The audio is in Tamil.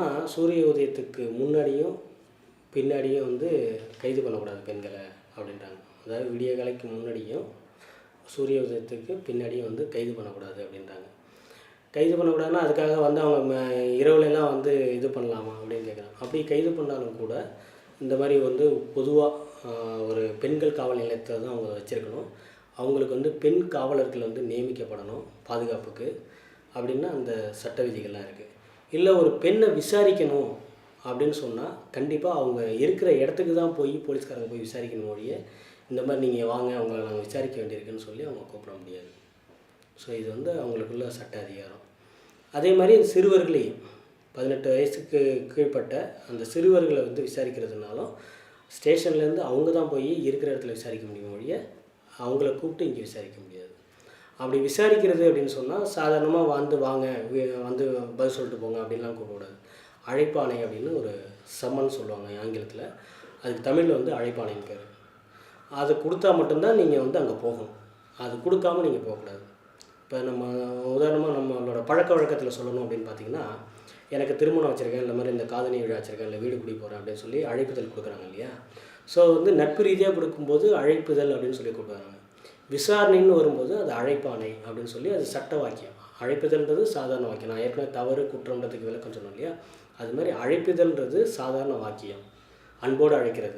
என்னன்னா சூரிய உதயத்துக்கு முன்னாடியும் பின்னாடியும் வந்து கைது பண்ணக்கூடாது பெண்களை அப்படின்றாங்க. அதாவது விடிய காலைக்கு முன்னாடியும் சூரிய உதயத்துக்கு பின்னாடியும் வந்து கைது பண்ணக்கூடாது அப்படின்றாங்க. கைது பண்ணக்கூடாதுன்னா அதுக்காக வந்து அவங்க இரவுலலாம் வந்து இது பண்ணலாமா அப்படின்னு கேட்குறாங்க. அப்படி கைது பண்ணாலும் கூட இந்த மாதிரி வந்து பொதுவாக ஒரு பெண்கள் காவல் நிலையத்தை தான் அவங்க வச்சுருக்கணும். அவங்களுக்கு வந்து பெண் காவலர்கள் வந்து நியமிக்கப்படணும் பாதுகாப்புக்கு அப்படின்னா அந்த சட்ட விதிகள்லாம் இருக்குது இல்லை ஒரு பெண்ணை விசாரிக்கணும் அப்படின்னு சொன்னால் கண்டிப்பாக அவங்க இருக்கிற இடத்துக்கு தான் போய் போலீஸ்காரங்க போய் விசாரிக்கணும் ஒழிய இந்த மாதிரி நீங்கள் வாங்க அவங்கள நாங்கள் விசாரிக்க வேண்டியிருக்குன்னு சொல்லி அவங்க கூப்பிட முடியாது. ஸோ இது வந்து அவங்களுக்குள்ள சட்ட அதிகாரம். அதே மாதிரி சிறுவர்களையும் பதினெட்டு வயசுக்கு கீழ்ப்பட்ட அந்த சிறுவர்களை வந்து விசாரிக்கிறதுனாலும் ஸ்டேஷன்லேருந்து அவங்க தான் போய் இருக்கிற இடத்துல விசாரிக்க முடியும் ஒழிய அவங்கள கூப்பிட்டு இங்கே விசாரிக்க முடியாது. அப்படி விசாரிக்கிறது அப்படின்னு சொன்னால் சாதாரணமாக வந்து வாங்க வந்து பதில் சொல்லிட்டு போங்க அப்படின்லாம் கூப்பிடக்கூடாது. அழைப்பானை அப்படின்னு ஒரு சம்மன் சொல்லுவாங்க ஆங்கிலத்தில். அதுக்கு தமிழில் வந்து அழைப்பாணைன்னு பேர். அது கொடுத்தா மட்டும்தான் நீங்கள் வந்து அங்கே போகணும். அது கொடுக்காம நீங்கள் போகக்கூடாது. இப்போ நம்ம உதாரணமாக நம்மளோட பழக்க வழக்கத்தில் சொல்லணும் அப்படின்னு பார்த்தீங்கன்னா எனக்கு திருமணம் வச்சுருக்கேன் இந்த மாதிரி இந்த காதணி விழா வச்சுருக்கேன் இல்லை வீடு குடி போகிறேன் அப்படின்னு சொல்லி அழைப்புதல் கொடுக்குறாங்க இல்லையா? ஸோ வந்து நட்பு ரீதியாக கொடுக்கும்போது அழைப்புதல் அப்படின்னு சொல்லி கொடுக்குறாங்க. விசாரணைன்னு வரும்போது அது அழைப்பாணை அப்படின்னு சொல்லி அது சட்ட வாக்கியம். அழைப்புதல்ன்றது சாதாரண வாக்கியம். நான் ஏற்கனவே தவறு குற்றம்ன்றதுக்கு விளக்கம் சொன்னோம் இல்லையா? அது மாதிரி அழைப்புதல்ன்றது சாதாரண வாக்கியம். அன்போடு அழைக்கிறது.